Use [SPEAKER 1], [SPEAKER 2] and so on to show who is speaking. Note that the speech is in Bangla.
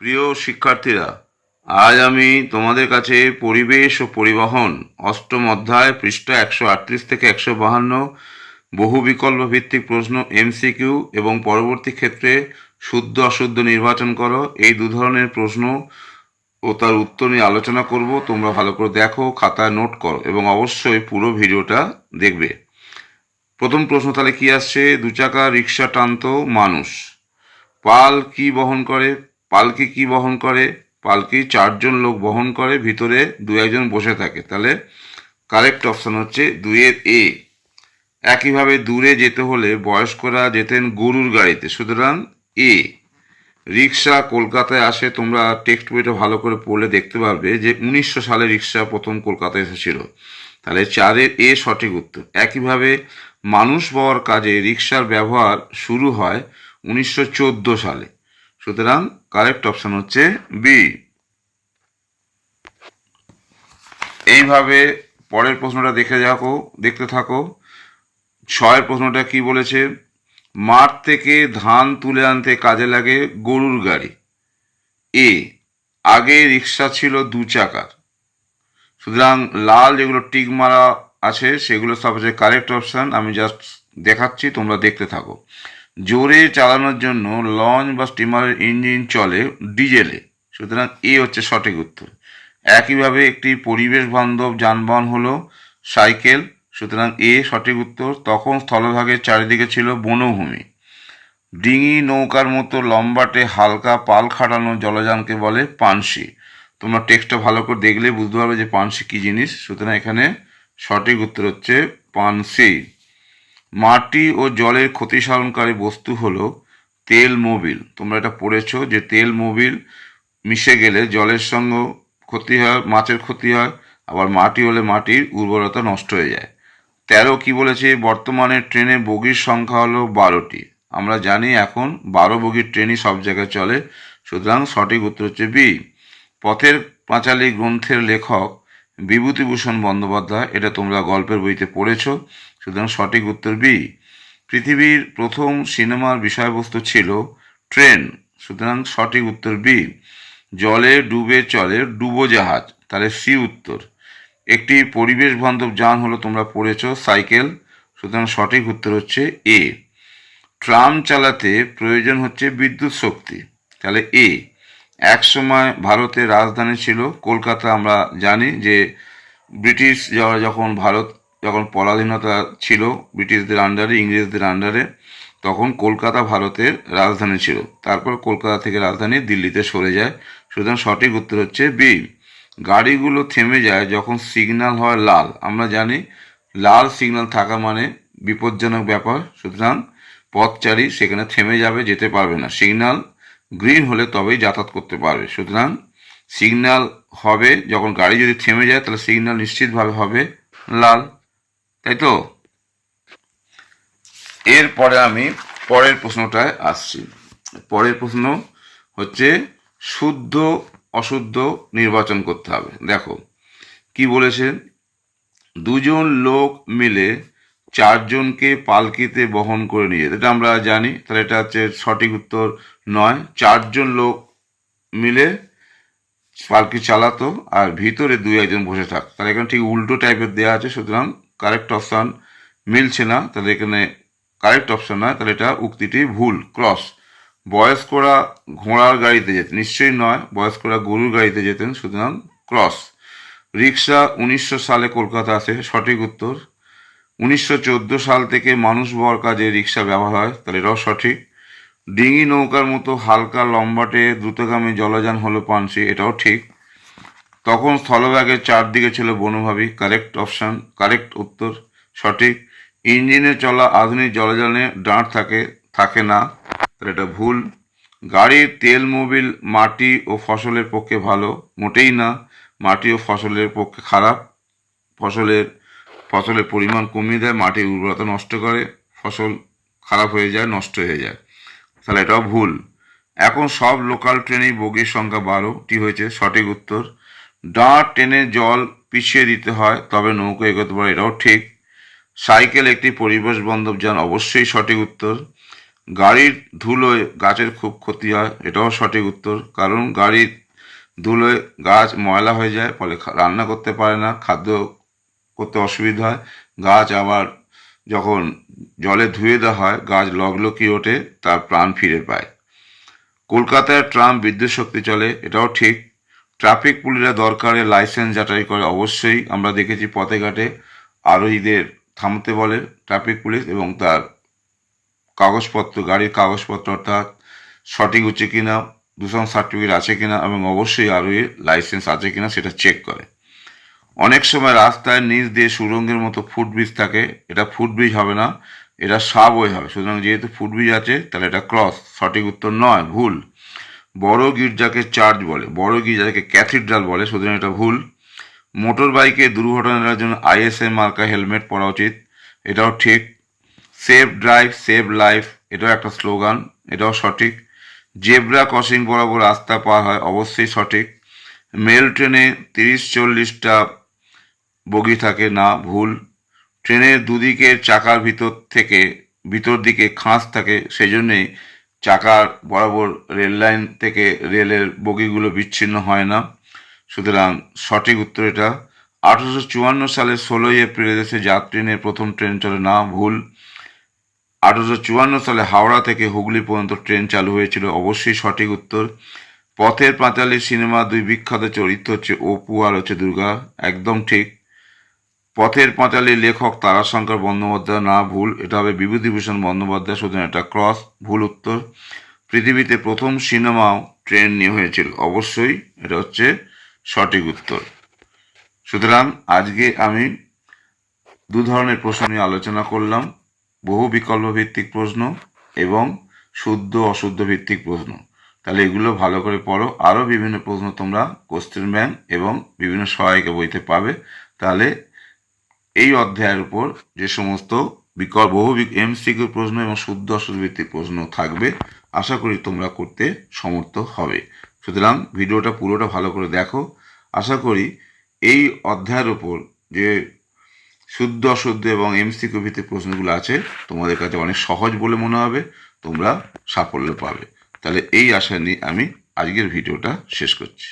[SPEAKER 1] প্রিয় শিক্ষার্থীরা, আজ আমি তোমাদের কাছে পরিবেশ ও পরিবহন অষ্টম অধ্যায় পৃষ্ঠা একশো আটত্রিশ থেকে একশো বাহান্ন, বহু বিকল্প ভিত্তিক প্রশ্ন এমসিকিউ এবং পরবর্তী ক্ষেত্রে শুদ্ধ অশুদ্ধ নির্বাচন করো। এই দু ধরনের প্রশ্ন ও তার উত্তর নিয়ে আলোচনা করব। তোমরা ভালো করে দেখো, খাতায় নোট করো এবং অবশ্যই পুরো ভিডিওটা দেখবে। প্রথম প্রশ্ন তাহলে কি আসছে? দু চাকা রিক্সা টানতো মানুষ। পাল কি বহন করে? পালকি কি বহন করে? পালকি চারজন লোক বহন করে, ভিতরে দু একজন বসে থাকে। তাহলে কারেক্ট অপশান হচ্ছে দুইয়ের এ একইভাবে দূরে যেতে হলে বয়স্করা যেতেন গরুর গাড়িতে, সুতরাং এ রিক্সা কলকাতায় আসে, তোমরা টেক্সট বইটা ভালো করে পড়লে দেখতে পারবে যে উনিশশো সালে রিক্সা প্রথম কলকাতায় এসেছিল। তাহলে চারের এ সঠিক উত্তর। একইভাবে মানুষ বওয়ার কাজে রিক্সার ব্যবহার শুরু হয় উনিশশো চোদ্দ সালে। সুতরাং কারেক্ট অপশন হচ্ছে বি এইভাবে পরের প্রশ্নটা দেখে যাকো দেখতে থাকো। ছয়ের প্রশ্নটা কি বলেছে? মাঠ থেকে ধান তুলে আনতে কাজে লাগে গরুর গাড়ি। এ আগে রিক্সা ছিল দু চাকার। সুতরাং লাল যেগুলো টিক মারা আছে, সেগুলো সব হচ্ছে কারেক্ট অপশান আমি জাস্ট দেখাচ্ছি, তোমরা দেখতে থাকো। জোরে চালানোর জন্য লঞ্চ বা স্টিমারের ইঞ্জিন চলে ডিজেলে। সুতরাং এ হচ্ছে সঠিক উত্তর। একইভাবে একটি পরিবেশ বান্ধব যানবাহন হলো সাইকেল। সুতরাং এ সঠিক উত্তর। তখন স্থলভাগের চারিদিকে ছিল বনভূমি। ডিঙি নৌকার মতো লম্বাটে হালকা পাল খাটানো জলযানকে বলে পানসি। তোমরা টেক্সটটা ভালো করে দেখলে বুঝতে পারবে যে পানসি কী জিনিস। সুতরাং এখানে সঠিক উত্তর হচ্ছে পানসি। মাটি ও জলের ক্ষতিসাধনকারী বস্তু হলো তেল মোবিল। তোমরা এটা পড়েছো যে তেল মোবিল মিশে গেলে জলের সঙ্গে ক্ষতি হয়, মাছের ক্ষতি হয়, আবার মাটি হলে মাটির উর্বরতা নষ্ট হয়ে যায়। তেরো কি বলেছে? বর্তমানে ট্রেনে বগির সংখ্যা হলো বারোটি। আমরা জানি এখন বারো বগির ট্রেনই সব জায়গায় চলে। সুতরাং সঠিক উত্তর হচ্ছে বি। পথের পাঁচালী গ্রন্থের লেখক বিভূতিভূষণ বন্দ্যোপাধ্যায়, এটা তোমরা গল্পের বইতে পড়েছো। সুতরাং সঠিক উত্তর বি, পৃথিবীর প্রথম সিনেমার বিষয়বস্তু ছিল ট্রেন। সুতরাং সঠিক উত্তর বি, জলে ডুবে চলে ডুবো জাহাজ তাহলে সি উত্তর। একটি পরিবেশ বান্ধব যান হলো তোমরা পড়েছ, সাইকেল। সুতরাং সঠিক উত্তর হচ্ছে এ। ট্রাম চালাতে প্রয়োজন হচ্ছে বিদ্যুৎ শক্তি, তাহলে এ। এক সময় ভারতের রাজধানী ছিল কলকাতা, আমরা জানি যে ব্রিটিশ যারা যখন ভারত যখন পরাধীনতা ছিল ব্রিটিশদের আন্ডারে ইংরেজদের আন্ডারে তখন কলকাতা ভারতের রাজধানী ছিল। তারপর কলকাতা থেকে রাজধানী দিল্লিতে সরে যায়। সুতরাং সঠিক উত্তর হচ্ছে বি। গাড়িগুলো থেমে যায় যখন সিগন্যাল হয় লাল। আমরা জানি লাল সিগন্যাল থাকা মানে বিপজ্জনক ব্যাপার। সুতরাং পথচারী সেখানে থেমে যাবে, যেতে পারবে না। সিগন্যাল গ্রিন হলে তবেই যাতায়াত করতে পারবে। সুতরাং সিগন্যাল হবে, যখন গাড়ি যদি থেমে যায়, তাহলে সিগন্যাল নিশ্চিতভাবে হবে লাল। তাই তো? এরপরে আমি পরের প্রশ্নটায় আসছি। পরের প্রশ্ন হচ্ছে, শুদ্ধ, অশুদ্ধ নির্বাচন করতে হবে। দেখো, কি বলেছেন দুজন লোক মিলে চারজনকে পালকিতে বহন করে নিয়ে যেত। এটা আমরা জানি, তাহলে এটা হচ্ছে সঠিক উত্তর নয়। চারজন লোক মিলে পালকি চালাতো আর ভিতরে দুই একজন বসে থাকতো। তাহলে এখানে ঠিক উল্টো টাইপের দেওয়া আছে, সুতরাং কারেক্ট অপশান মিলছে না। তাহলে এখানে কারেক্ট অপশান নয়, তাহলে এটা উক্তিটি ভুল ক্রস বয়স্করা ঘোড়ার গাড়িতে যেতেন, নিশ্চয়ই নয়, বয়স্করা গরুর গাড়িতে যেতেন, সুতরাং ক্রস রিক্সা উনিশশো সালে কলকাতা আসে, সঠিক উত্তর উনিশশো চোদ্দ সাল থেকে মানুষ বহর কাজে রিক্সা ব্যবহার হয়, তাহলে এটাও সঠিক। ডিঙি নৌকার মতো হালকা লম্বাটে দ্রুতগামী জলযান হলো পানসি, এটাও ঠিক। তখন স্থলভাগের চারদিকে ছিল বনভাবী, কারেক্ট অপশান, কারেক্ট উত্তর, সঠিক। ইঞ্জিনে চলা আধুনিক জলযানে ডাঁট থাকে থাকে না, তাহলে এটা ভুল। গাড়ির তেল, মোবিল, মাটি ও ফসলের পক্ষে ভালো, মোটেই না। মাটি ও ফসলের পক্ষে খারাপ, ফসলের ফসলের পরিমাণ কমিয়ে দেয়, মাটির উর্বরতা নষ্ট করে, ফসল খারাপ হয়ে যায়, নষ্ট হয়ে যায়। তাহলে এটাও ভুল। এখন সব লোকাল ট্রেনেই বগির সংখ্যা বারোটি হয়েছে, সঠিক উত্তর। ডাঁট টেনে জল পিছিয়ে দিতে হয়, তবে নৌকো এগোতে পারে, এটাও ঠিক। সাইকেল একটি পরিবেশ বান্ধব যান, অবশ্যই সঠিক উত্তর। গাড়ির ধুলোয় গাছের খুব ক্ষতি হয়, এটাও সঠিক উত্তর। কারণ গাড়ির ধুলোয় গাছ ময়লা হয়ে যায়, ফলে রান্না করতে পারে না, খাদ্য করতে অসুবিধা হয়। গাছ আবার যখন জলে ধুয়ে দেওয়া হয়, গাছ লগলকিয়ে ওঠে, তার প্রাণ ফিরে পায়। কলকাতায় ট্রাম বিদ্যুৎ শক্তি চলে, এটাও ঠিক। ট্রাফিক পুলিশরা দরকারে লাইসেন্স যাচাই করে অবশ্যই। আমরা দেখেছি পথে ঘাটে আরোহীদের থামতে বলে ট্রাফিক পুলিশ এবং তার কাগজপত্র, গাড়ির কাগজপত্র অর্থাৎ সঠিক হচ্ছে কিনা, দূষণ সার্টিফিকেট আছে কিনা এবং অবশ্যই আরোহীর লাইসেন্স আছে কিনা সেটা চেক করে। অনেক সময় রাস্তায় নিচ দিয়ে সুরঙ্গের মতো ফুটব্রিজ থাকে, এটা ফুটব্রিজ হবে না, এটা সাবওয়ে হবে। সুতরাং যেহেতু ফুটব্রিজ আছে, তাহলে এটা ক্রস, সঠিক উত্তর নয়, ভুল। বড় গির্জাকে চার্চ বলে, বড় গির্জাকে ক্যাথিড্রাল বলে, সুতরাং এটা ভুল। মোটর বাইকে দুর্ঘটনা এড়ানোর জন্য আইএসএ মার্কা হেলমেট পরা উচিত, এটাও ঠিক। সেভ ড্রাইভ, সেভ লাইফ, এটাও একটা স্লোগান, এটাও সঠিক। জেব্রা ক্রসিং বরাবর রাস্তা পার হয়, অবশ্যই সঠিক। মেল ট্রেনে তিরিশ চল্লিশটা বগি থাকে, না, ভুল। ট্রেনের দুদিকের চাকার ভিতর থেকে, ভিতর দিকে খাঁজ থাকে সেই জন্যেই চাকার বরাবর রেল লাইন থেকে রেলের বগিগুলো বিচ্ছিন্ন হয় না। সুতরাং সঠিক উত্তর এটা। আঠারোশো চুয়ান্ন সালের ষোলোই এপ্রিল দেশে যাত্রী নিয়ে প্রথম ট্রেন চলে, না, ভুল। আঠারোশো চুয়ান্ন সালে হাওড়া থেকে হুগলি পর্যন্ত ট্রেন চালু হয়েছিল, অবশ্যই সঠিক উত্তর। পথের পাঁচালী সিনেমা দুই বিখ্যাত চরিত্র হচ্ছে অপু আর হচ্ছে দুর্গা। একদম ঠিক। পথের পাঁচালীর লেখক তারাশঙ্কর বন্দ্যোপাধ্যায়, না ভুল, এটা হবে বিভূতিভূষণ বন্দ্যোপাধ্যায় সুতরাং এটা ক্রস, ভুল উত্তর। পৃথিবীতে প্রথম সিনেমাও ট্রেন নিয়ে হয়েছিল। অবশ্যই এটা হচ্ছে সঠিক উত্তর। সুতরাং আজকে আমি দু ধরনের প্রশ্ন নিয়ে আলোচনা করলাম। বহু বিকল্প ভিত্তিক প্রশ্ন এবং শুদ্ধ অশুদ্ধ ভিত্তিক প্রশ্ন। তাহলে এগুলো ভালো করে পড়ো। আরও বিভিন্ন প্রশ্ন তোমরা কোশ্চেন ব্যাংক এবং বিভিন্ন সহায়িকা বইতে পাবে। তাহলে এই অধ্যায়ের উপর যে সমস্ত বিকল্প, বহু এমসিকিউ প্রশ্ন এবং শুদ্ধ অশুদ্ধ ভিত্তিক প্রশ্ন থাকবে, আশা করি তোমরা করতে সমর্থ হবে। সুতরাং ভিডিওটা পুরোটা ভালো করে দেখো। আশা করি এই অধ্যায়ের উপর যে শুদ্ধ, অশুদ্ধ এবং এমসিকিউ ভিত্তিক প্রশ্নগুলো আছে, তোমাদের কাছে অনেক সহজ বলে মনে হবে, তোমরা সাফল্য পাবে। তাহলে এই আশা নিয়ে আমি আজকের ভিডিওটা শেষ করছি।